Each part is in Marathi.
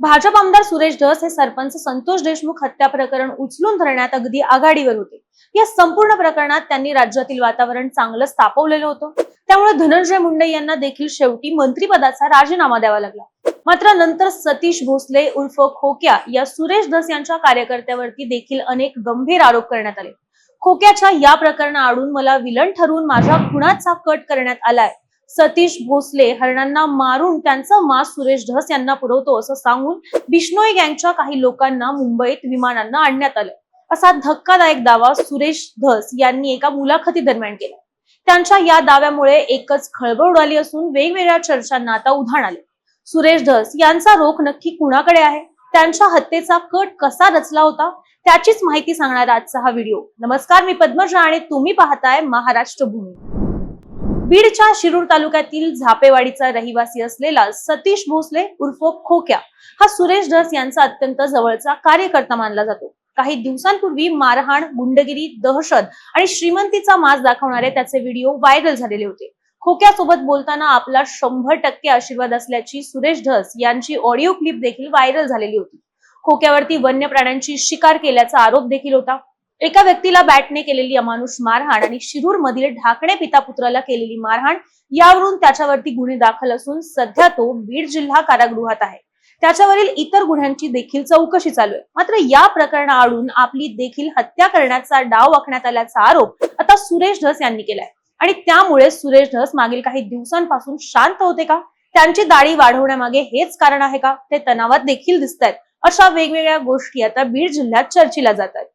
भाजप आमदार सुरेश धस हे सरपंच संतोष देशमुख हत्या प्रकरण उचलून धरण्यात अगदी आघाडीवर होते. या संपूर्ण प्रकरणात त्यांनी राज्यातील वातावरण चांगलं स्थापवलेलं होतं. त्यामुळे धनंजय मुंडे यांना देखील शेवटी मंत्रिपदाचा राजीनामा द्यावा लागला. मात्र नंतर सतीश भोसले उर्फ खोक्या या सुरेश धस यांच्या कार्यकर्त्यावरती देखील अनेक गंभीर आरोप करण्यात आले. खोक्याच्या या प्रकरणाआडून मला विलन ठरवून माझ्या खुणाचा कट करण्यात आलाय. सतीश भोसले हरणांना मारून त्यांचं मास सुरेश धस यांना पुरवतो असं सांगून बिष्णोई गँगच्या काही लोकांना मुंबईत विमानांना आणण्यात आलं. असा धक्कादायक दावा सुरेश धस यांनी एका मुलाखती दरम्यान केला. त्यांच्या या दाव्यामुळे एकच खळबळ उडाली असून वेगवेगळ्या चर्चांना आता उधाण आले. सुरेश धस यांचा रोख नक्की कुणाकडे आहे? त्यांच्या हत्येचा कट कसा रचला होता? त्याचीच माहिती सांगणारा आजचा हा व्हिडिओ. नमस्कार मी पद्मजा आणि तुम्ही पाहताय महाराष्ट्र भूमी बीडच्या शिरूर तालुक्यातील झापेवाडीचा रहिवासी असलेला सतीश भोसले उर्फ खोक्या हा सुरेश धस यांचा अत्यंत जवळचा कार्यकर्ता मानला जातो. काही दिवसांपूर्वी मारहाण गुंडगिरी दहशत आणि श्रीमंतीचा माज दाखवणारे त्याचे व्हिडिओ व्हायरल झालेले होते. खोक्यासोबत बोलताना आपला शंभर टक्के आशीर्वाद असल्याची सुरेश धस यांची ऑडिओ क्लिप देखील व्हायरल झालेली होती. खोक्यावरती वन्य प्राण्यांची शिकार केल्याचा आरोप देखील होता. एका व्यक्तीला बॅटने केलेली अमानुष मारहाण आणि शिरूर मधील ढाकणे पिता पुत्राला केलेली मारहाण यावरून त्याच्यावरती गुन्हे दाखल असून सध्या तो बीड जिल्हा कारागृहात आहे. त्याच्यावरील इतर गुन्ह्यांची देखील चौकशी चालू आहे. मात्र या प्रकरणाआडून आपली देखील हत्या करण्याचा डाव आखण्यात आल्याचा आरोप आता सुरेश धस यांनी केलाय. आणि त्यामुळे सुरेश धस मागील काही दिवसांपासून शांत होते का? त्यांची दाढी वाढवण्यामागे हेच कारण आहे का? ते तणावात देखील दिसत आहेत अशा वेगवेगळ्या गोष्टी आता बीड जिल्ह्यात चर्चेला जात आहेत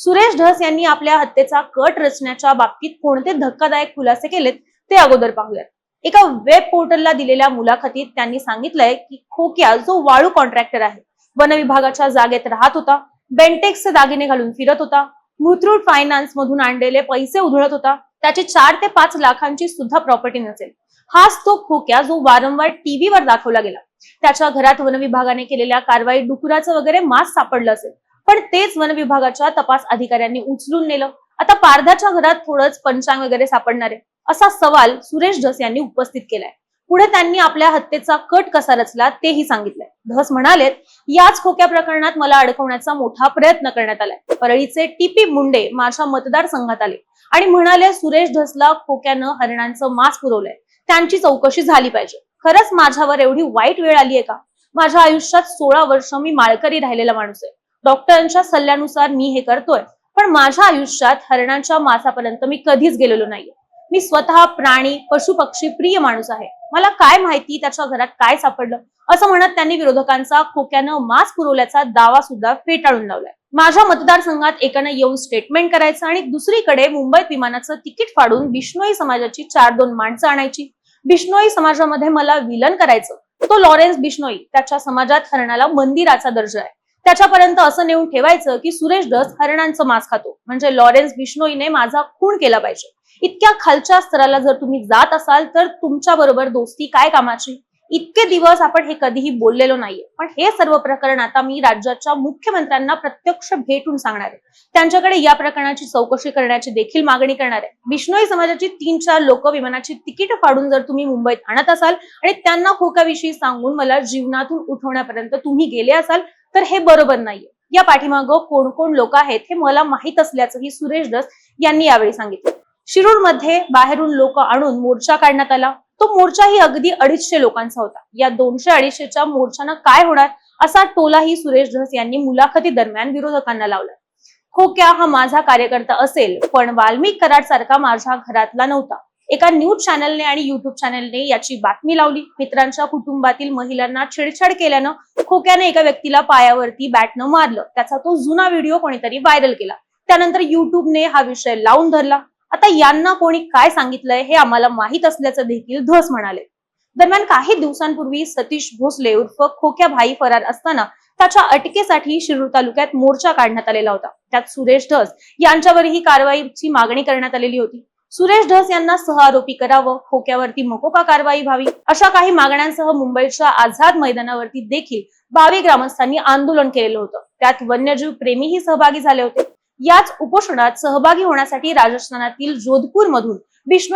सुरेश धस यांनी आपल्या हत्येचा कट रचण्याच्या बाबतीत कोणते धक्कादायक खुलासे केलेत ते अगोदर पाहूयात. एका वेब पोर्टलला दिलेल्या मुलाखतीत त्यांनी सांगितलंय की खोक्या जो वाळू कॉन्ट्रॅक्टर आहे वन विभागाच्या जागेत राहत होता बेंटेक्सचे दागिने घालून फिरत होता मुथरूट फायनान्स मधून आणलेले पैसे उधळत होता त्याची चार ते पाच लाखांची सुद्धा प्रॉपर्टी नसेल. हाच तो खोक्या जो वारंवार टीव्हीवर दाखवला गेला. त्याच्या घरात वन विभागाने केलेल्या कारवाईत डुकराचं वगैरे मास सापडलं असेल. पण तेच वन विभागाच्या तपास अधिकाऱ्यांनी उचलून नेलं. आता पारधाच्या घरात थोडंच पंचांग वगैरे सापडणार आहे असा सवाल सुरेश धस यांनी उपस्थित केलाय. पुढे त्यांनी आपल्या हत्येचा कट कसा रचला तेही सांगितलंय. धस म्हणालेत याच खोक्या प्रकरणात मला अडकवण्याचा मोठा प्रयत्न करण्यात आलाय. परळीचे टीपी मुंडे माझ्या मतदारसंघात आले आणि म्हणाले सुरेश धसला खोक्यानं हरणांचं मांस पुरवलंय. त्यांची चौकशी झाली पाहिजे. खरंच माझ्यावर एवढी वाईट वेळ आली आहे का? माझ्या आयुष्यात सोळा वर्ष मी माळकरी राहिलेला माणूस आहे. डॉक्टरांच्या सल्ल्यानुसार मी हे करतोय. पण माझ्या आयुष्यात हरणांच्या मासापर्यंत मी कधीच गेलेलो नाहीये. मी स्वतः प्राणी पशु पक्षी प्रिय माणूस आहे. मला काय माहिती त्याच्या घरात काय सापडलं? असं म्हणत त्यांनी विरोधकांचा खोक्यानं मास पुरवल्याचा दावा सुद्धा फेटाळून लावलाय. माझ्या मतदारसंघात एकानं येऊन स्टेटमेंट करायचं आणि दुसरीकडे मुंबईत विमानाचं तिकीट फाडून बिष्णोई समाजाची चार दोन माणसं आणायची. बिष्णोई समाजामध्ये मला विलन करायचं. तो लॉरेन्स बिष्णोई त्याच्या समाजात हरणाला मंदिराचा दर्जा आहे. त्याच्यापर्यंत असं नेऊन ठेवायचं की सुरेश दस हरणांचं मांस खातो. म्हणजे लॉरेन्स बिश्नोईने माझा खून केला पाहिजे. इतक्या खालच्या स्तराला जर तुम्ही जात असाल तर तुमच्या बरोबर दोस्ती काय कामाची? इतके दिवस आपण हे कधीही बोललेलो नाहीये. पण हे सर्व प्रकरण आता मी राज्याच्या मुख्यमंत्र्यांना प्रत्यक्ष भेटून सांगणार आहे. त्यांच्याकडे या प्रकरणाची चौकशी करण्याची देखील मागणी करणार आहे. बिष्णोई समाजाची तीन चार लोक विमानाची तिकीट फाडून जर तुम्ही मुंबईत आणत असाल आणि त्यांना खोकाविषयी सांगून मला जीवनातून उठवण्यापर्यंत तुम्ही गेले असाल तर हे बरोबर नाहीये. या पाठीमागं कोण कोण लोक आहेत हे मला माहीत असल्याचंही सुरेश दस यांनी यावेळी सांगितलं. शिरूरमध्ये बाहेरून लोक आणून मोर्चा काढण्यात आला. तो मोर्चाही अगदी अडीचशे लोकांचा होता. या दोनशे अडीचशेच्या मोर्चानं काय होणार? असा टोलाही सुरेश धस यांनी मुलाखती दरम्यान विरोधकांना लावला. हो खोक्या हा माझा कार्यकर्ता असेल पण वाल्मिक कराड सारखा माझ्या घरातला नव्हता. एका न्यूज चॅनलने आणि युट्यूब चॅनलने याची बातमी लावली. मित्रांच्या कुटुंबातील महिलांना छेडछाड केल्यानं हो खोक्याने एका व्यक्तीला पायावरती बॅटनं मारलं. त्याचा तो जुना व्हिडिओ कोणीतरी व्हायरल केला. त्यानंतर युट्यूबने हा विषय लावून धरला. आता यांना कोणी काय सांगितलंय हे आम्हाला माहीत असल्याचं देखील धस म्हणाले. दरम्यान काही दिवसांपूर्वी सतीश भोसले उर्फ खोक्या भाई फरार असताना त्याच्या अटकेसाठी शिरूर तालुक्यात मोर्चा काढण्यात आलेला होता. त्यात सुरेश धस यांच्यावरही कारवाईची मागणी करण्यात आलेली होती. सुरेश धस यांना सहआरोपी करावं खोक्यावरती मकोका कारवाई व्हावी? अशा काही मागण्यांसह मुंबईच्या आझाद मैदानावरती देखील भावी ग्रामस्थांनी आंदोलन केलेलं होतं. त्यात वन्यजीव प्रेमीही सहभागी झाले होते. याच उपोषणात सहभागी होण्यासाठी राजस्थानातील जोधपूर मधून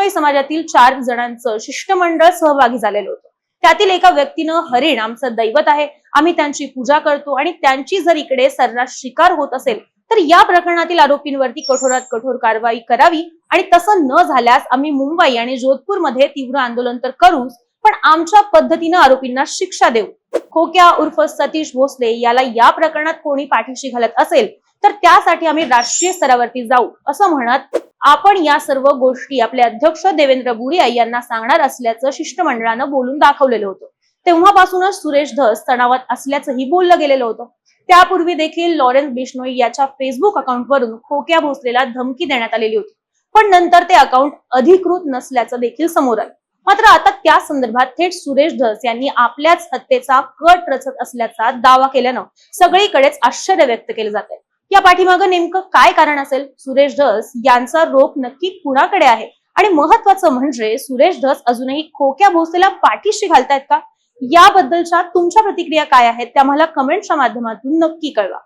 समाजातील चार जणांचं शिष्टमंडळ सहभागी झालेलं होतं. त्यातील एका व्यक्तीनं हरिण आमचं दैवत आहे आम्ही त्यांची पूजा करतो आणि त्यांची जर इकडे सर्रास शिकार होत असेल तर या प्रकरणातील आरोपींवरती कठोरात कठोर कारवाई करावी आणि तसं न झाल्यास आम्ही मुंबई आणि जोधपूरमध्ये तीव्र आंदोलन तर करूच पण आमच्या पद्धतीनं आरोपींना शिक्षा देऊ. खोक्या उर्फ सतीश भोसले याला या प्रकरणात कोणी पाठीशी घालत असेल तर त्यासाठी आम्ही राष्ट्रीय स्तरावरती जाऊ असं म्हणत आपण या सर्व गोष्टी आपले अध्यक्ष देवेंद्र बुडिया यांना सांगणार असल्याचं शिष्टमंडळानं बोलून दाखवलेलं होतं. तेव्हापासूनच सुरेश धस तणावात असल्याचंही बोललं गेलेलं होतं. त्यापूर्वी देखील लॉरेन्स बिश्नोई याच्या फेसबुक अकाउंटवरून खोक्या भोसलेला धमकी देण्यात आलेली होती. पण नंतर ते अकाउंट अधिकृत नसल्याचं देखील समोर आलं. मात्र आता त्या संदर्भात थेट सुरेश धस यांनी आपल्याच हत्येचा कट रचत असल्याचा दावा केल्यानं सगळीकडेच आश्चर्य व्यक्त केलं जात आहे या पाठीमागं नेमकं काय कारण असेल? सुरेश धस यांचा रोख नक्की कुणाकडे आहे? आणि महत्वाचं म्हणजे सुरेश धस अजूनही खोक्या भोसलेला पाठीशी घालतायत का? याबद्दलच्या तुमच्या प्रतिक्रिया काय आहेत? त्या मला कमेंटच्या माध्यमातून नक्की कळवा.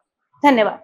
धन्यवाद.